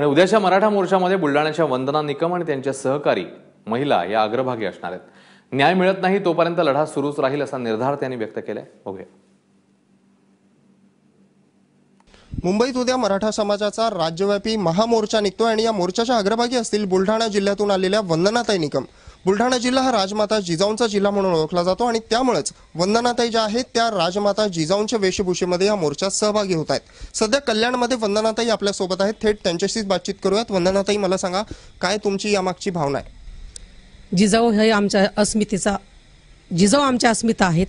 आणि उद्याच्या मराठा मोर्चामध्ये बुलढाण्याच्या वंदना निकम आणि त्यांच्या सहकारी महिला या अग्रभागी असणार आहेत. न्याय मिळत नाही तोपर्यंत लढा सुरूच राहील असा निर्धार त्यांनी व्यक्त केलाय. बघूया. मुंबईत उद्या मराठा समाजाचा राज्यव्यापी महामोर्चा निघतोय आणि या मोर्चाच्या अग्रभागी असतील बुलढाणा जिल्ह्यातून आलेल्या वंदनाताई निकम. बुलढाणा जिल्हा हा राजमाता जिजाऊंचा जिल्हा म्हणून ओळखला जातो आणि त्यामुळेच वंदनाताई ज्या आहेत त्या राजमाता जिजाऊंच्या वेशभूषेमध्ये या मोर्चात सहभागी होत आहेत. सध्या कल्याणमध्ये वंदनाताई आपल्यासोबत आहेत. थेट त्यांच्याशीच बातचीत करूयात. वंदनाताई मला सांगा काय तुमची यामागची भावना आहे? जिजाऊ हे आमच्या अस्मितेचा जिजाऊ आमच्या अस्मिता आहेत.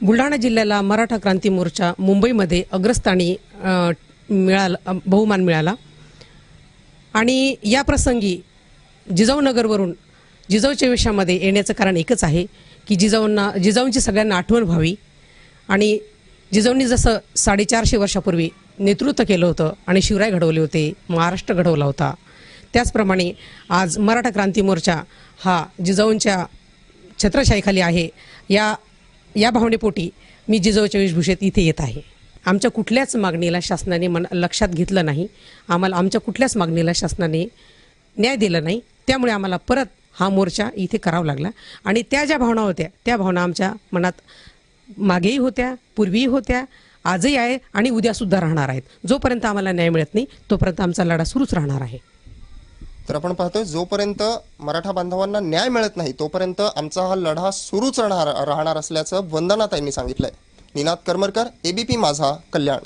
बुलढाणा जिल्ह्याला मराठा क्रांती मोर्चा मुंबईमध्ये अग्रस्थानी मिळाला बहुमान मिळाला. आणि या प्रसंगी जिजाऊ नगरवरून जिजाऊच्या वेशामध्ये येण्याचं कारण एकच आहे की जिजाऊंना जिजाऊंची सगळ्यांना आठवण व्हावी. आणि जिजाऊंनी जसं साडेचारशे वर्षापूर्वी नेतृत्व केलं होतं आणि शिवराय घडवले होते महाराष्ट्र घडवला होता त्याचप्रमाणे आज मराठा क्रांती मोर्चा हा जिजाऊंच्या छत्रशाहीखाली आहे. या या भावनेपोटी मी जिजाऊच्या वेशभूषेत इथे येत आहे. आमच्या कुठल्याच मागणीला शासनाने मन लक्षात घेतलं नाही. आम्हाला आमच्या कुठल्याच मागणीला शासनाने न्याय दिला नाही. त्यामुळे आम्हाला परत हा मोर्चा इथे करावा लागला. आणि त्या ज्या भावना होत्या त्या भावना आमच्या मनात मागेही होत्या पूर्वीही होत्या आजही आहे आणि उद्यासुद्धा राहणार आहेत. जोपर्यंत आम्हाला न्याय मिळत नाही तोपर्यंत आमचा लढा सुरूच राहणार आहे. तर आपण पाहतोय जोपर्यंत मराठा बांधवांना न्याय मिळत नाही तोपर्यंत आमचा हा लढा सुरूच राहणार राहणार असल्याचं वंदनाताईंनी सांगितलंय. निनाद करमरकर एबीपी माझा कल्याण.